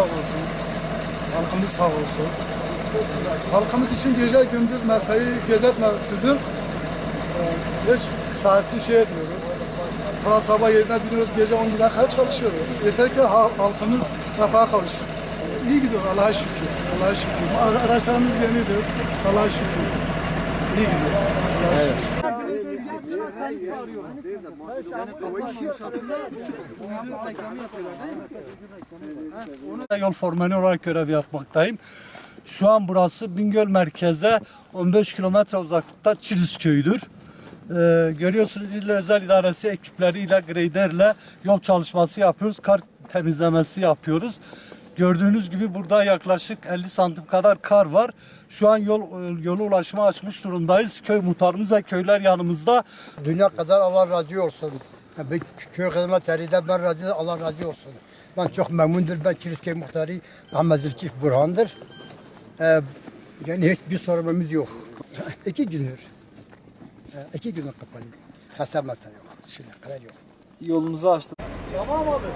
olsun. Halkımız sağ olsun. Halkımız için gece gündüz mesai gözetmezsizin e, hiç saati şey etmiyoruz. Ta sabah 7'de biniyoruz, gece 11'e kadar çalışıyoruz. Yeter ki ha- halkımız refaha kavuşsun. İyi gidiyor Allah'a şükür. Allah'a şükür. Araçlarımız yenidir. Allah'a şükür. İyi gidiyor. Allah'a şükür. Yol formeli olarak görev yapmaktayım. Şu an burası Bingöl merkeze 15 kilometre uzaklıkta Çiliz köyüdür. Ee, görüyorsunuz İl Özel İdaresi ekipleriyle graderle yol çalışması yapıyoruz. Kar temizlemesi yapıyoruz. Gördüğünüz gibi burada yaklaşık 50 santim kadar kar var. Şu an yol yolu ulaşıma açmış durumdayız. Köy muhtarımız ve köyler yanımızda. Dünya kadar Allah razı olsun. Ben köy hizmetlerinden ben razı Allah razı olsun. Ben çok memnundur. Ben Kilisköy muhtarı Muhammed Zülkif Burhan'dır. Ee, yani hiçbir sorunumuz yok. iki gündür. Ee, iki gündür kapalı. Hasta hasta yok. Şimdi kadar yok. Yolunuzu açtı. Tamam abi.